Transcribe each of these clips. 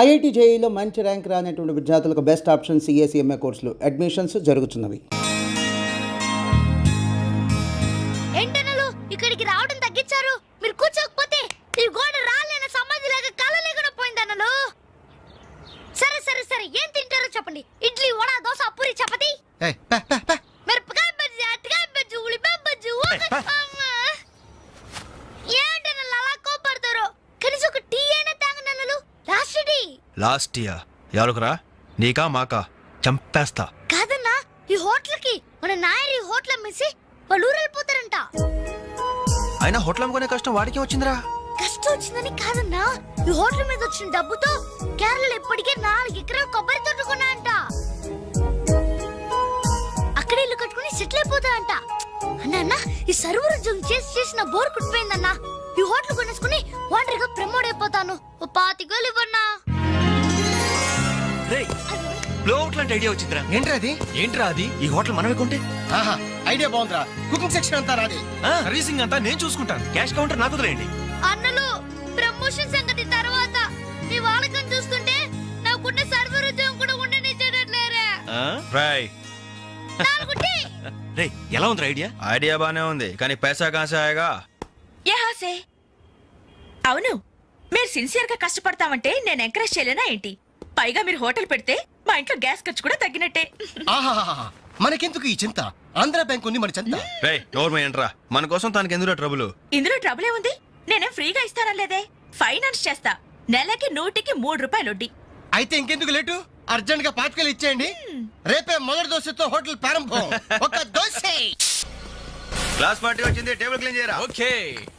IIT జేఈలో మంచి rank రానటువంటి విద్యార్థులకు బెస్ట్ ఆప్షన్ సిఎస్ఈఎంఏ కోర్సులు. అడ్మిషన్స్ జరుగుతున్నవి. ఏంటనలు? ఇక్కడికి రావడం తగ్గించారు. మీరు కూర్చోకపోతే ఈ గోడ రాలేన సమాధి లేక కళ లేకుండా పోయిందన్నలు సరే సరే సరే. ఏం తింటారో చెప్పండి. ఇడ్లీ వడ దోశ పూరి చపాతి. మిరపకాయ బజ్జి బజ్జి ఉల్లిపాయ బజ్జి. ఏంటనలు అలా కోపడతారు? కనీసం ఒక టీ అయినా లాస్ట్ లాస్ట్ ఇయర్. ఎవరికురా? నీకా మాకా? చంపేస్తా. కాదన్నా ఈ హోటల్కి మన నాయర్ ఈ హోటల్ అమ్మేసి వాళ్ళు ఊరు వెళ్ళిపోతారంట అయినా హోటల్ అమ్ముకునే కష్టం వాడికి వచ్చిందిరా. కష్టం వచ్చిందని కాదన్నా ఈ హోటల్ మీద వచ్చిన డబ్బుతో కేరళలో ఇప్పటికే నాలుగు ఎకరాలు కొబ్బరి తోట కొన్నాయంట అక్కడ ఇల్లు కట్టుకుని సెటిల్ అయిపోతా అంట అన్న అన్న ఈ సర్వర్ ఉద్యోగం చేసి చేసిన బోర్ కుట్టిపోయిందన్నా. ఈ హోటల్ కొనేసుకుని వాండర్గా ప్రమోట్ అయిపోతాను ఓ పాతికేలు ఇవ్వన్నా. రే బ్లో అవుట్ లాంటి ఐడియా వచ్చిందిరా. ఏంట్రా అది? ఏంట్రా అది? ఈ హోటల్ మనమే కొంటే? ఆహా ఐడియా బాగుందిరా. కుకింగ్ సెక్షన్ అంతా రాది సర్వీసింగ్ అంతా నేను చూసుకుంటాను. క్యాష్ కౌంటర్ నాకు వదిలేయండి. అన్నలు ప్రమోషన్ సంగతి తర్వాత. మీ వాళ్ళకం చూస్తుంటే నాకున్న సర్వర్ ఉద్యోగం కూడా ఉండనిచ్చేటట్లేరే. రాయ్. రే ఎలా ఉంది ఐడియా ఐడియా బానే ఉంది కానీ పైసా కాసాయగా యహాసే అవును మీరు సిన్సియర్గా కష్టపడతామంటే నేను ఎంకరేజ్ చేయలేనా ఏంటి? పైగా మీరు హోటల్ పెడితే మా ఇంట్లో గ్యాస్ ఖర్చు కూడా తగ్గినట్టే. ఆహాహాహా. మనకెందుకు ఈ చింత? ఆంధ్ర బ్యాంక్ ఉంది మన చింత. రే నోరు ఏంట్రా మన కోసం తనకి ఎందులో ట్రబుల్? ఇందులో ట్రబుల్ ఏముంది నేనేం ఫ్రీగా ఇస్తానలేదే ఫైనాన్స్ చేస్తా. నెలకి నూటికి మూడు రూపాయలు వడ్డీ. అయితే ఇంకెందుకు లేటు? అర్జెంట్గా పాతికలు ఇచ్చేయండి. రేపే మొదటి దోశతో హోటల్ ప్రారంభం. ఒక దోశ. క్లాస్ పార్టీ వచ్చింది టేబుల్ క్లీన్ చేయరా? ఓకే.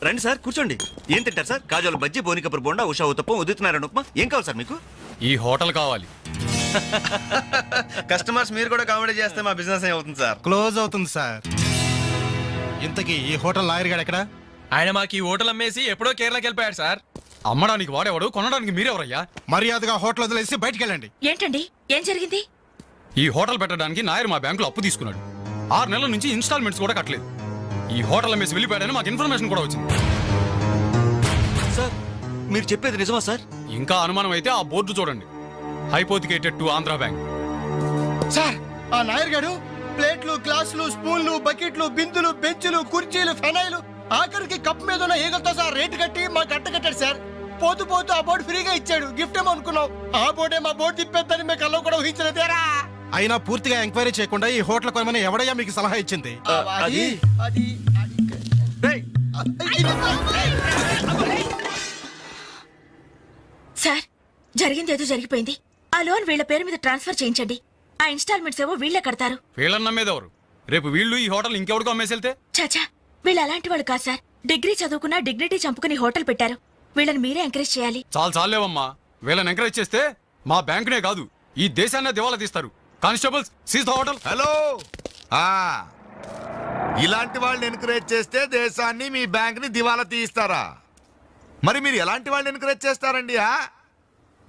రండి సార్ కూర్చోండి. ఏం తింటారు సార్? కాజాలు బజ్జీ బోనికపూర్ బోండా ఉషా ఉత్తప్పం ఉదితున్నారని ఉప్మా. ఏం కావాలి సార్ మీకు? ఈ హోటల్ కావాలి. కస్టమర్స్ మీరు కూడా కామెడీ చేస్తే మా బిజినెస్ అవుతుంది సార్? క్లోజ్ అవుతుంది సార్. ఇంతకీ ఈ హోటల్ లాయర్ గారు ఎక్కడ? ఆయన మాకు ఈ హోటల్ అమ్మేసి ఎప్పుడో కేరళకి వెళ్ళిపోయాడు సార్. అమ్మడానికి వాడేవాడు కొనడానికి మీరెవరయ్యా? మర్యాదగా హోటల్ వదిలేసి బయటికి వెళ్ళండి. ఏంటండి? ఏం జరిగింది? ఈ హోటల్ పెట్టడానికి నాయర్ మా బ్యాంకులో అప్పు తీసుకున్నాడు. ఆరు నెలల నుంచి ఇన్స్టాల్మెంట్స్ కూడా కట్టలేదు. ఈ హోటల్ అమ్మేసి వెళ్ళిపోయాడని మాకు ఇన్ఫర్మేషన్ కూడా వచ్చింది. సార్ మీరు చెప్పేది నిజమా సార్? ఇంకా అనుమానం అయితే ఆ బోర్డు చూడండి. Hypothecated to Andhra bank. Sir ఆ నాయర్ గారు ప్లేట్లు గ్లాసులు స్పూన్లు బకెట్లు బిందులు బెంచులు కుర్చీలు ఫెనాయిలు ఆఖరికి కప్ మీద ఉన్న ఈగలతో సార్ రేటు కట్టి మా గట్ట కట్టాడు సార్. పోతూ పోతూ ఆ బోర్డు ఫ్రీగా ఇచ్చాడు. గిఫ్ట్ ఏమో అనుకున్నాం. ఆ బోర్డే మా బోర్డు తిప్పేద్దని మేము కల్లో కూడా ఊహించలేదేరా. అయినా పూర్తిగా ఎంక్వైరీ చేయకుండా ఈ హోటల్ కొనమని ఎవడయ్యా మీకు సలహా ఇచ్చింది? అది అది. రేయ్, సార్ జరిగింది ఏదో జరిగిపోయింది. ఆ లోన్ వీళ్ళ పేరు మీద ట్రాన్స్ఫర్ చేయించండి. ఆ ఇన్స్టాల్మెంట్స్ ఏవో వీళ్ళే కడతారు. వీళ్ళని నమ్మేదెవరు? రేపు వీళ్ళు ఈ హోటల్ ఇంకెవరికో అమ్మేసి వెళ్తే చాచా వీళ్ళు అలాంటి వాళ్ళు కాదు సార్. డిగ్రీ చదువుకున్నా డిగ్నిటీ చంపుకుని హోటల్ పెట్టారు. వీళ్ళని మీరే ఎంకరేజ్ చేయాలి. చాలు చాలేవమ్మా వీళ్ళని ఎంకరేజ్ చేస్తే మా బ్యాంకునే కాదు ఈ దేశాన్నే దివాలా తీస్తారు. Constables seize the hotel hello ఆ. ఇలాంటి వాళ్ళని ఎన్కరేజ్ చేస్తే దేశాన్ని మీ బ్యాంక్ని దివాలా తీయిస్తారా? మరి మీరు ఎలాంటి వాళ్ళని ఎన్కరేజ్ చేస్తారండి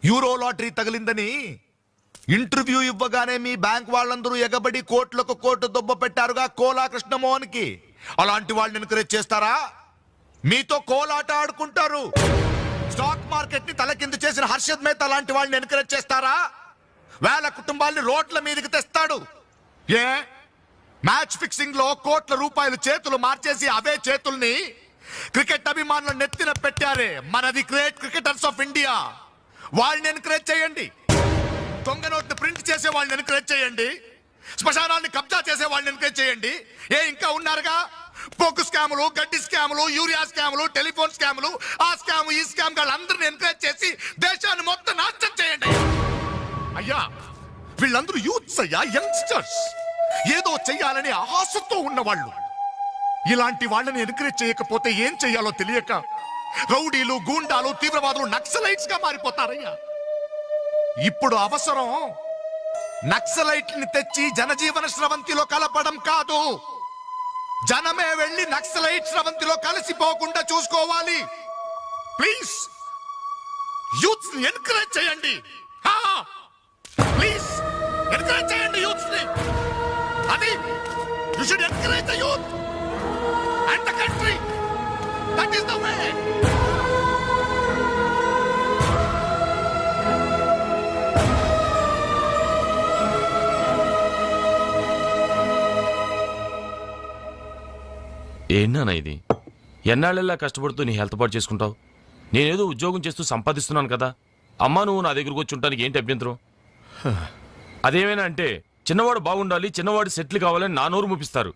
యూరో లాటరీ తగిలిందని ఇంటర్వ్యూ ఇవ్వగానే మీ బ్యాంక్ వాళ్ళందరూ ఎగబడి కోట్లకు కోట్లు దుబ్బ పెట్టారుగా కోలా కృష్ణమోహన్కి అలాంటి వాళ్ళని ఎన్కరేజ్ చేస్తారా? మీతో కోలాట ఆడుకుంటారు. స్టాక్ మార్కెట్ని తలకిందు చేసిన హర్షద్ మేత లాంటి వాళ్ళని ఎన్కరేజ్ చేస్తారా? వేల కుటుంబాల్ని రోడ్ల మీదకి తెస్తాడు. ఏ? మ్యాచ్ ఫిక్సింగ్లో కోట్ల రూపాయలు చేతులు మార్చేసి అవే చేతుల్ని క్రికెట్ అభిమానులు నెత్తిన పెట్టారే. మనది గ్రేట్ క్రికెటర్స్ ఆఫ్ ఇండియా. వాళ్ళని ఎంకరేజ్ చేయండి. దొంగ నోట్ని ప్రింట్ చేసే వాళ్ళని ఎంకరేజ్ చేయండి. శ్మశానాన్ని కబ్జా చేసే వాళ్ళని ఎంకరేజ్ చేయండి. ఏ ఇంకా ఉన్నారుగా? పోకు స్కాములు గడ్డి స్కాములు యూరియా స్కాములు టెలిఫోన్ స్కాములు ఆ స్కామ్ ఈ స్కామ్ వాళ్ళందరిని ఎంకరేజ్ చేసి దేశాన్ని మొత్తం నాశనం చేయండి. అయ్యా వీళ్ళందరూ యూత్స్ అయ్యా యంగ్స్టర్స్. ఏదో చెయ్యాలనే ఆశతో ఉన్నవాళ్ళు. ఇలాంటి వాళ్ళని ఎంకరేజ్ చేయకపోతే ఏం చెయ్యాలో తెలియక రౌడీలు గూండాలు తీవ్రవాదులు నక్సలైట్స్గా మారిపోతారయ్యా. ఇప్పుడు అవసరం నక్సలైట్ని తెచ్చి జనజీవన స్రవంతిలో కలపడం కాదు. జనమే వెళ్ళి నక్సలైట్ స్రవంతిలో కలిసిపోకుండా చూసుకోవాలి. ప్లీజ్ యూత్స్ ఎన్కరేజ్ చేయండి. ప్లీజ్ ఎంకరేజ్ యూత్ అది you should youth. And the country that the way ఏంటన్నా ఇది? ఎన్నాళ్ళెల్లా కష్టపడుతూ నీ హెల్త్ పాటు చేసుకుంటావు? నేనేదో ఉద్యోగం చేస్తూ సంపాదిస్తున్నాను కదా. అమ్మా నువ్వు నా దగ్గరకు వచ్చి ఉంటానికి ఏంటి అభ్యంతరం? అదేమైనా అంటే చిన్నవాడు బాగుండాలి చిన్నవాడు సెటిల్ కావాలని నా నోరు ముపిస్తారు.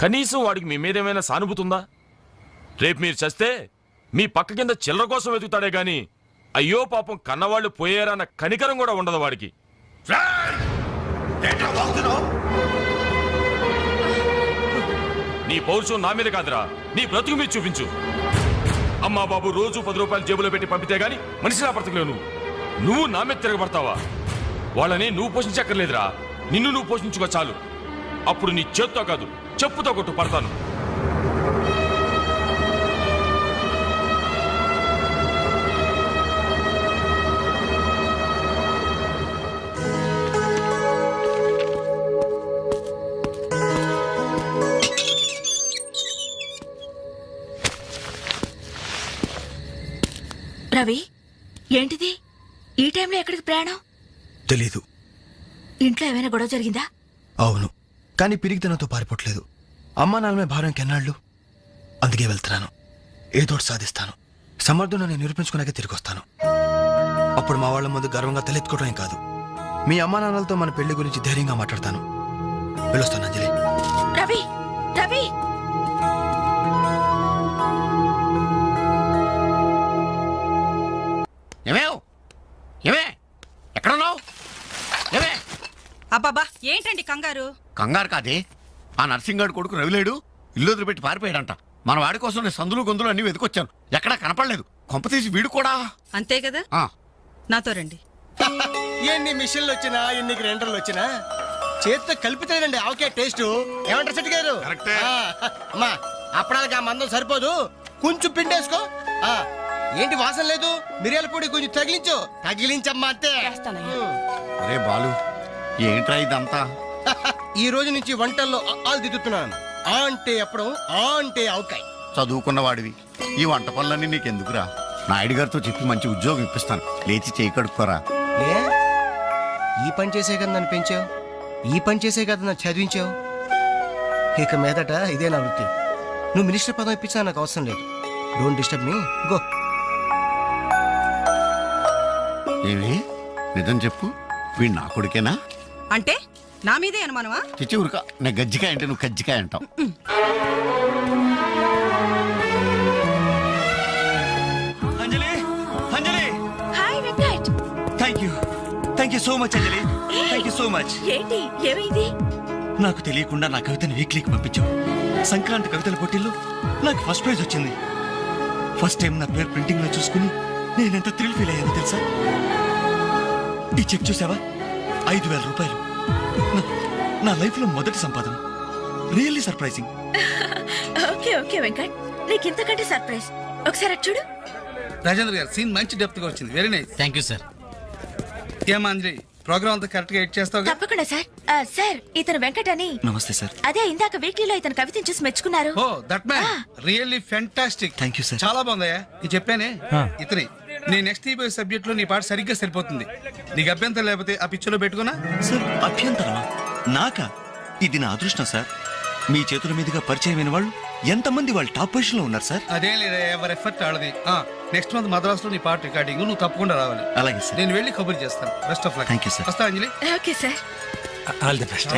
కనీసం వాడికి మీ మీద ఏమైనా సానుభూతి ఉందా రేపు మీరు చస్తే మీ పక్క కింద చిల్లర కోసం వెతుకుతాడే గాని అయ్యో పాపం కన్నవాళ్ళు పోయారన్న కనికరం కూడా ఉండదు వాడికి. నీ పౌరుషం నా మీద కాదురా. నీ బ్రతుకు మీద చూపించు. అమ్మా బాబు రోజు పది రూపాయలు జేబులో పెట్టి పంపితే గాని మనిషిలా బ్రతకలేవు నువ్వు. నువ్వు నా మీద తిరగబడతావా? వాళ్ళని నువ్వు పోషించక్కర్లేదురా. నిన్ను నువ్వు పోషించుకో చాలు. అప్పుడు నీ చేత్తో కాదు చెప్పుతో కొట్టు పడతాను. రవి ఏంటిది? ఈ టైంలో ఎక్కడికి ప్రయాణం? తెలీదు. ఇంట్లో ఏమైనా గొడవ జరిగిందా? అవును. కానీ పిరిగితనంతో పారిపోవట్లేదు. అమ్మా నాన్నమే భారం కెన్నాళ్ళు అందుకే వెళ్తున్నాను. ఏదోటి సాధిస్తాను. సమర్థులను నేను నిరూపించుకున్నాక తిరిగి వస్తాను అప్పుడు మా వాళ్ళ ముందు గర్వంగా తలెత్తుకోవడం కాదు. మీ అమ్మా నాన్నలతో మన పెళ్ళి గురించి ధైర్యంగా మాట్లాడతాను. వెళ్ళొస్తాను అంజలి. కంగారు కంగారు కాదే. ఆ నర్సింగాడు కొడుకు రవిలేడు ఇల్లు వదిలిపెట్టి పారిపోయాడంట. మన వాడి కోసం నేను సందులు గొంతులు అన్ని వెతుకొచ్చాను. ఎక్కడా కనపడలేదు. కొంప తీసి వీడు కూడా. అంతే కదా? ఆ. నాతో రండి. ఎన్ని మిషన్లు వచ్చినా ఎన్ని గ్రైండర్లు వచ్చినా చేత్తో కలిపితేనండి ఆవకే టేస్ట్. ఏమంటారు సెట్ గారు? కరెక్టే. ఆ, అమ్మా అప్పడానికి ఆ మందం సరిపోదు. కొంచెం పిండేసుకో. ఆ, ఏంటి వాసన లేదు? మిరియాల పొడి కొంచెం తగిలించు. తగిలించమ్మా అంతే. అరే బాలు ఏంట్రా ఇదంతా? ఈ రోజు నుంచి వంటల్లో ఆలు దిద్దుతున్నాను. ఆ అంటే అప్పడం ఆ అంటే ఆవకాయ. చదువుకున్న వాడివి ఈ వంట పనులన్నీ నీకెందుకురా? నాయుడు గారితో చెప్పి మంచి ఉద్యోగం ఇప్పిస్తాను. లేచి చేయి కడుక్కోరా. ఏ ఈ పని చేసే కదా నన్ను పెంచావు. ఈ పని చేసే కదా నన్ను చదివించావు. ఇక మీదట ఇదే నా వృత్తి. నువ్వు మినిస్టర్ పదం ఇప్పించా నాకు అవసరం లేదు. డోంట్ డిస్టర్బ్ మీ గో ఏమి నిజం చెప్పు. వీడు నా కొడుకేనా? అంటే? నా మీదే అనుమానమా? చిచ్చి ఉరక. నేను గజ్జికాయ అంటే నువ్వు కజ్జికాయ అంటావు. Anjali Anjali. Hi Venkat thank you thank you so much Anjali. Thank you so much ఏంటి? ఏమైంది? నాకు తెలియకుండా నా కవితను వీక్లీకి పంపించావు. సంక్రాంతి కవితల పోటీల్లో నాకు ఫస్ట్ ప్రైజ్ వచ్చింది. ఫస్ట్ టైం నా పేరు ప్రింటింగ్లో చూసుకుని నేనెంత థ్రిల్ ఫీల్ అయ్యాను తెలుసా? ఈ చెక్ చూసావా? ఐదు వేల రూపాయలు. నా- లైఫ్లో మొదటి సంపాదన. Really surprising. Okay okay Venkat. నీకు ఇంతకంటే సర్ప్రైజ్. ఒకసారి అటు చూడు. రాజేంద్ర గారు సీన్ మంచి డెప్త్గా వచ్చింది. Very nice thank you sir ఏమా అంజలి ప్రోగ్రామ్ అంతా కరెక్ట్గా ఎడ్ చేస్తావు తప్పకుండా సార్ ఆ, సార్ ఇతను వెంకట్ అని. నమస్తే సార్ అదే ఇందాక వీక్లీలో ఇతను కవితను చూసి మెచ్చుకున్నారు. ఓ that man really fantastic thank you sir చాలా బాగుందయ్యా. నేను చెప్పానే? ఇతని. నీ నెక్స్ట్ ఈ సబ్జెక్ట్లో నీ పాట సరిగ్గా సరిపోతుంది. నీకు అభ్యంతరం లేకపోతే ఆ పిక్చర్లో పెట్టుకున్నా? సార్ అభ్యంతరమా? నాకా? ఇది నా అదృష్టం సార్. మీ చేతుల మీదుగా పరిచయమైన వాళ్ళు ఎంతమంది వాళ్ళు టాప్ పొజిషన్లో ఉన్నారు సార్? అదేం లేదా ఎవరి ఎఫర్ట్ ఆడది నెక్స్ట్ మంత్ మద్రాస్లో నీ పాట రికార్డింగ్ నువ్వు తప్పకుండా రావాలి. అలాగే సార్. నేను వెళ్ళి కబుర్ చేస్తాను. Best of luck Thank you, sir. వస్తా Anjali? Okay sir. All the best.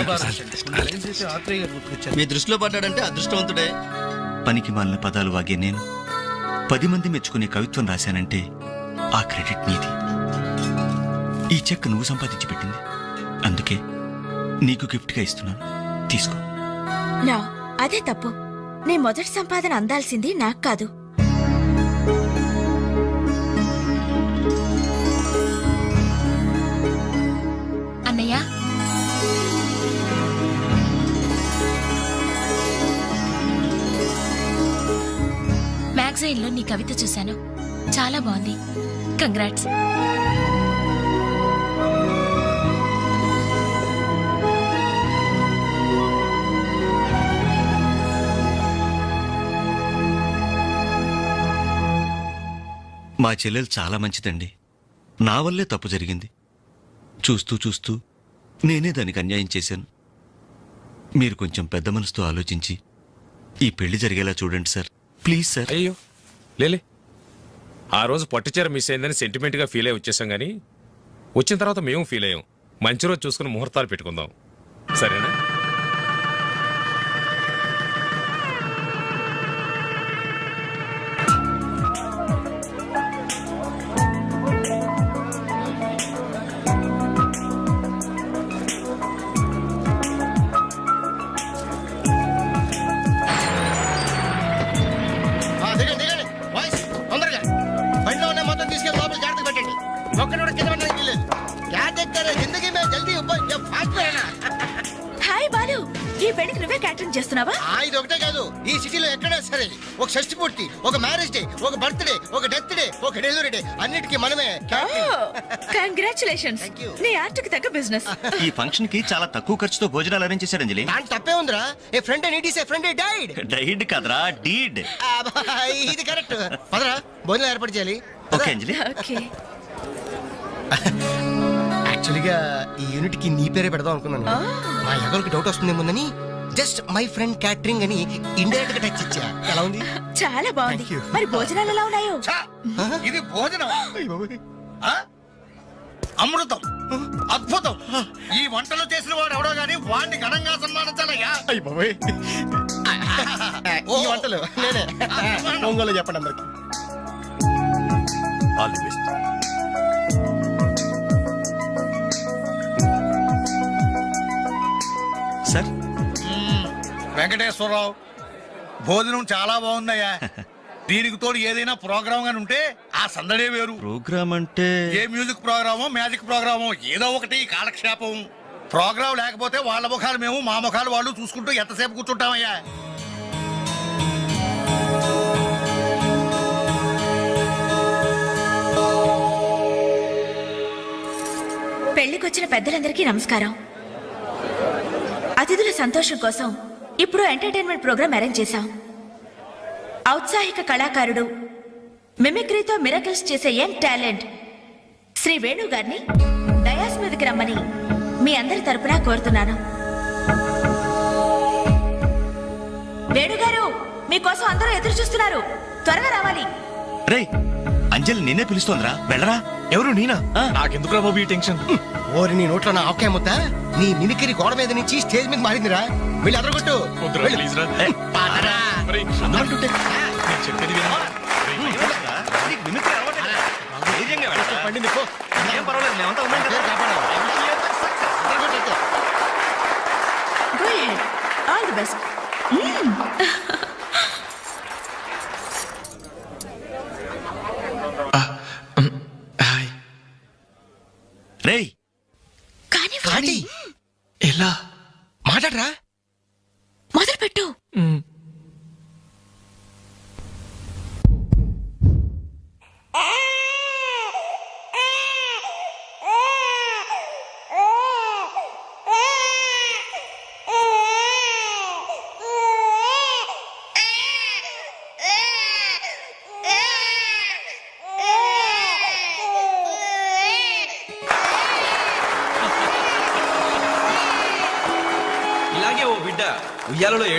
మీ దృష్టిలో పడ్డాడంటే అదృష్టవంతుడే. పనికి మాలిన పదాలు వాగే నేను. పది మంది మెచ్చుకునే కవిత్వం రాశానంటే ఆ క్రెడిట్ నీది. ఈ చెక్ నువ్వు సంపాదించి పెట్టింది. అందుకే నీకు గిఫ్ట్గా ఇస్తున్నాను. తీసుకో. నా అదే తప్పు. నీ మొదటి సంపాదన అందాల్సింది నాకు కాదు. అన్నయ్య మ్యాగజైన్లో నీ కవిత చూశాను. చాలా బాగుంది. కంగ్రాట్స్ మా చెల్లెలు చాలా మంచిదండి. నా వల్లే తప్పు జరిగింది. చూస్తూ చూస్తూ నేనే దానికి అన్యాయం చేశాను. మీరు కొంచెం పెద్ద మనసుతో ఆలోచించి ఈ పెళ్ళి జరిగేలా చూడండి సార్. Please sir. అయ్యో లేలే. ఆ రోజు పట్టుచీర మిస్ అయిందని సెంటిమెంట్గా ఫీల్ అయ్యి వచ్చేసాం కానీ వచ్చిన తర్వాత మేము ఫీల్ అయ్యాం. మంచి రోజు చూసుకుని ముహూర్తాలు పెట్టుకుందాం. సరేనా? ఒక్కడోడు కింద పడడానికి జల్దీ హాయ్ బాలు ఈ పెళ్ళికి క్యాటరింగ్ చేస్తున్నావా? ఇది ఒకటే కాదు. ఈ సిటీలో ఎక్కడా సరే. ఒక షష్టి ఒక మ్యారేజ్ డే ఒక బర్త్ డే ఒక డెత్ డే ఒక డెలివరీ డే అన్నిటికీ మనమే. కంగ్రాచులేషన్స్ oh, నీ ఆర్ట్కి తగ్గ బిజినెస్ ఈ ఫంక్షన్కి చాలా తక్కువ ఖర్చుతో భోజనాలు అరేంజ్ చేశారు అంజలి. దాని తప్పే ఉందిరా. A friend and it is a friend died died కదరా డీడ్ ఇది కరెక్ట్ పదరా భోజనం ఏర్పాటు చేయాలి. ఓకే అంజలి. యాక్చువల్గా ఈ యూనిట్కి నీ పేరే పెడదాం అనుకున్నాను. మా ఎవరికి డౌట్ వస్తుందేమోనని జస్ట్ మై ఫ్రెండ్ క్యాటరింగ్ అని ఇండైరెక్ట్గా టచ్ ఇచ్చా. ఎలా ఉంది? చాలా బాగుంది. మరి భోజనాలు ఎలా ఉన్నాయో? ఇది భోజనం. అమృతం. అద్భుతం. ఈ వంటలు చేసిన వాడు ఎవడో గానీ వాడిని ఘనంగా సన్మానించాలయ్యా. ఈ వంటలు నేనే. ఒంగోలు చెప్పండి అందరికి. ఆల్ ది బెస్ట్ వెంకటేశ్వరరావు భోజనం చాలా బాగుందయ్యా. దీనికి తోడు ఏదైనా ప్రోగ్రామ్ గాని ఉంటే ఆ సందడే వేరు. ప్రోగ్రామ్ అంటే? ఏ మ్యూజిక్ ప్రోగ్రామో మ్యాజిక్ ప్రోగ్రామో ఏదో ఒకటి కాలక్షేపం. ప్రోగ్రామ్ లేకపోతే వాళ్ళ ముఖాలు మేము మా ముఖాలు వాళ్ళు చూసుకుంటూ ఎంతసేపు కూర్చుంటామయ్యా. పెళ్ళికొచ్చిన పెద్దలందరికీ నమస్కారం. అతిథుల సంతోషం కోసం ఇప్పుడు ఎంటర్టైన్మెంట్ ప్రోగ్రాం అరేంజ్ చేశాం. ఔత్సాహిక కళాకారుడు మిమిక్రీతో మిరకల్స్ చేసే యంగ్ టాలెంట్ శ్రీ వేణు గారిని డయాస్ మీదకి రమ్మని మీ అందరి తరపున కోరుతున్నాను. వేణుగారు మీకోసం అందరూ ఎదురు చూస్తున్నారు. త్వరగా రావాలి. రే అంజలి నిన్నే పిలుస్తోందిరా. వెళ్ళరా. ఎవరు నేనా? ఆ. నాకెందుకు బాబు ఈ టెన్షన్? ఓరి నీ నోట్లో నా ఆకే ముద్ద? నీ మిమిక్రీ గోడ మీద నుంచి స్టేజ్ మీద మారిందిరా. వెళ్ళి అదరగొట్టు వద్దురా, వెళ్ళు. ప్లీజ్ రా. ఏ, పాదరా. ఒరేయ్, అంటుంటే. నేను చెప్పేది? ధైర్యంగా వెళ్ళరా? పండింది పో ఏం పర్వాలేదు మేమంతా ఉన్నాం కదా. పేరు కాపాడాలి. అదరగొట్టు అయితే. Go ahead. All the best. Hi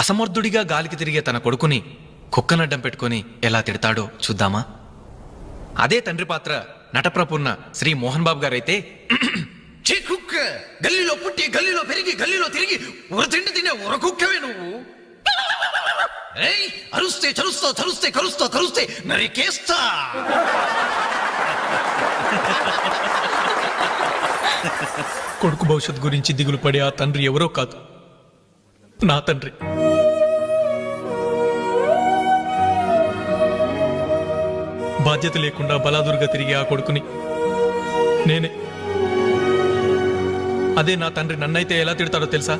అసమర్థుడిగా గాలికి తిరిగే తన కొడుకుని కుక్కనడ్డం పెట్టుకొని ఎలా తిడతాడో చూద్దామా? అదే తండ్రి పాత్ర నటప్రపున్న శ్రీ మోహన్ బాబు గారైతే "ఛీ, కుక్క! గల్లీలో పుట్టి గల్లీలో పెరిగి గల్లీలో తిరిగి ఉర తిండి తినే ఉర కుక్కవే నువ్వు. అరుస్తే చరుస్తా చరుస్తే కరుస్తా కరుస్తే నరికేస్తా కొడుకు భవిష్యత్ గురించి దిగులు పడే ఆ తండ్రి ఎవరో కాదు. నా తండ్రి. బాధ్యత లేకుండా బలాదురుగా తిరిగి ఆ కొడుకుని. నేనే. అదే నా తండ్రి నన్నైతే ఎలా తిడతాడో తెలుసా?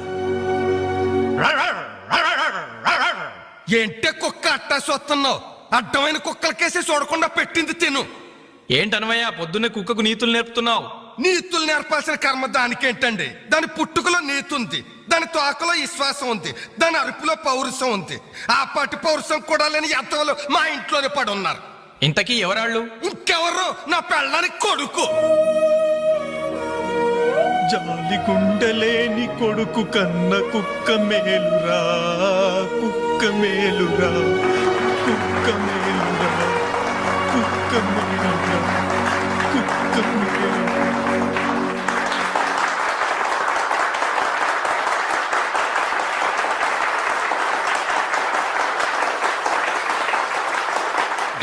ఏంటే కుక్క అట్టా సొస్తున్నావు అడ్డమైన కుక్కలకేసి చూడకుండా పెట్టింది తిను. ఏంటనవయ్యా పొద్దున్నే కుక్కకు నీతులు నేర్పుతున్నావు? నీతులు నేర్పాల్సిన కర్మ దానికేంటండి? దాని పుట్టుకలో నీతి ఉంది దాని తోకలో విశ్వాసం ఉంది దాని అరుపులో పౌరుషం ఉంది. ఆ పాటి పౌరుషం కూడా లేని ఎంతలో మా ఇంట్లోనే పడి ఉన్నారు ఇంతకీ ఎవరాళ్ళు? ఇంకెవరు నా పెళ్ళానికి కొడుకు. జాలి గుండెలేని కొడుకు కన్న కుక్క మేలురా కుక్క మేలురా కుక్క మేలురా కుక్క మేలురా కుక్క మేలురా.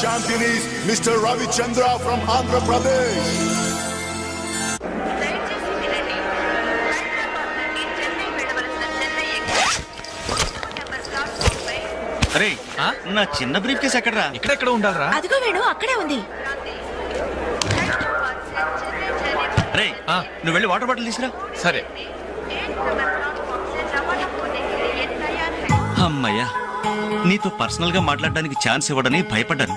Champion is Mr. Ravi Chandra from Andhra Pradesh. అరే నా చిన్న బ్రీఫ్ కేసు ఎక్కడరా ఎక్కడెక్కడ ఉండాలరా అదిగో వేణు అక్కడే ఉంది అరే ఆ. నువ్వు వెళ్ళి వాటర్ బాటిల్ తీసుకురా సరే అమ్మయ్యా నీతో పర్సనల్గా మాట్లాడడానికి ఛాన్స్ ఇవ్వడని భయపడ్డాను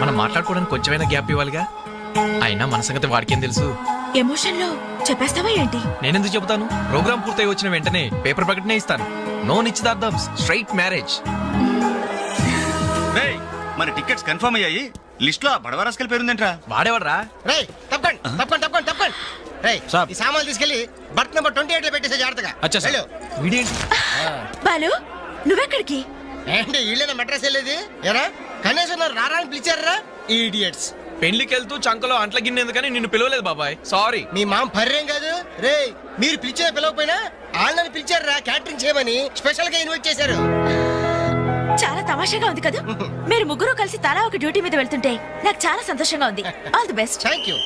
మనం మాట్లాడుకోవడానికి కొంచెమైనా గ్యాప్ ఇవ్వాలిగా? అయినా మన సంగతి వాడికేం తెలుసు? ఎమోషన్లో చెప్పేస్తావా ఏంటి? నేనెందుకు చెబుతాను? ప్రోగ్రామ్ పూర్తయి వచ్చిన వెంటనే పేపర్ ప్రకటనే ఇస్తాను. నో నిశ్చితార్థం స్ట్రైట్ మ్యారేజ్. రేయ్, మన టికెట్స్ కన్ఫర్మ్ అయ్యాయి? లిస్ట్లో బడవరాస్కల్ పేరుందేంట్రా? వాడేవాడ్రా? రే తప్పకండి తప్పకండి తప్పకండి తప్పకండి. రే సాబ్. ఈ సామాన్లు తీసుకెళ్ళి బర్త్ నెంబర్ ట్వంటీ ఎయిట్లో పెట్టేసే జాగ్రత్తగా. అచ్చా సార్. వెళ్ళు. వీడేంటి? బాలు నువ్వెక్కడికి? ఏంటి వీళ్ళైనా మెడ్రస్ వెళ్ళేది? ఎరా కనీసం నన్ను రారా అని పిలిచారా? ఈడియట్స్ పెళ్ళికి వెళ్తూ చంకలో అంట్ల గిన్నె ఎందుకని నిన్ను పిలవలేదు బాబాయ్. సారీ మీ మామ పర్రేం కాదు. రే మీరు పిలిచిన పిలవకపోయినా వాళ్ళని పిలిచారు? క్యాటరింగ్ చేయమని స్పెషల్గా ఇన్వైట్ చేశారు. చాలా తమాషాగా ఉంది కదా? మీరు ముగ్గురు కలిసి తలా ఒక డ్యూటీ మీద వెళ్తుంటే నాకు చాలా సంతోషంగా ఉంది. All the best thank you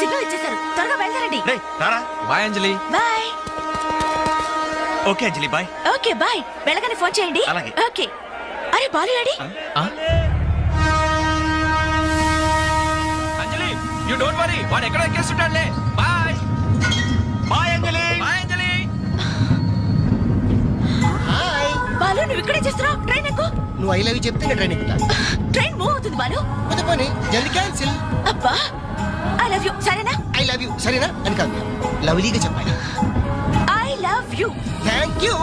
signal ఇచ్చేశారు. త్వరగా బయలుదేరండి. రేయ్, రారా? Bye Anjali bye okay Anjali bye. Okay bye. వెళ్ళగానే ఫోన్ చేయండి. అలాగే. ఓకే. అరే Balu ready Anjali you don't worry వాడు ఎక్కడ ఎక్కేస్తుంటాడులే. Bye. Bye Anjali. Bye Anjali. Hi Balu నువ్వు ఇక్కడే చేస్తున్నావు. ట్రైన్ ఎక్కు. నువ్వు ఐ లవ్ యూ చెప్తే నేను ట్రైన్ ఎక్కుతా. ట్రైన్ మూవ్ అవుతుంది బాలు. పోతే పోనీ. జల్ది క్యాన్సిల్. అబ్బా ఐ లవ్ యూ సరేనా? ఐ లవ్ యూ సరేనా? అని కాదు. లవ్లీగా చెప్పాలి. I love you thank you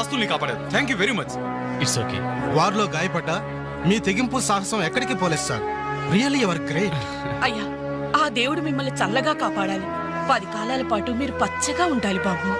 ఆస్తుల్ని కాపాడారు. Thank you very much it's okay వారిలో గాయపడ్డ మీ తెగింపు సాహసం ఎక్కడికి పోలేదు సార్? రియల్లీ ఎవర్ గ్రేట్ అయ్యా ఆ దేవుడు మిమ్మల్ని చల్లగా కాపాడాలి. పది కాలాల పాటు మీరు పచ్చగా ఉండాలి బాబు.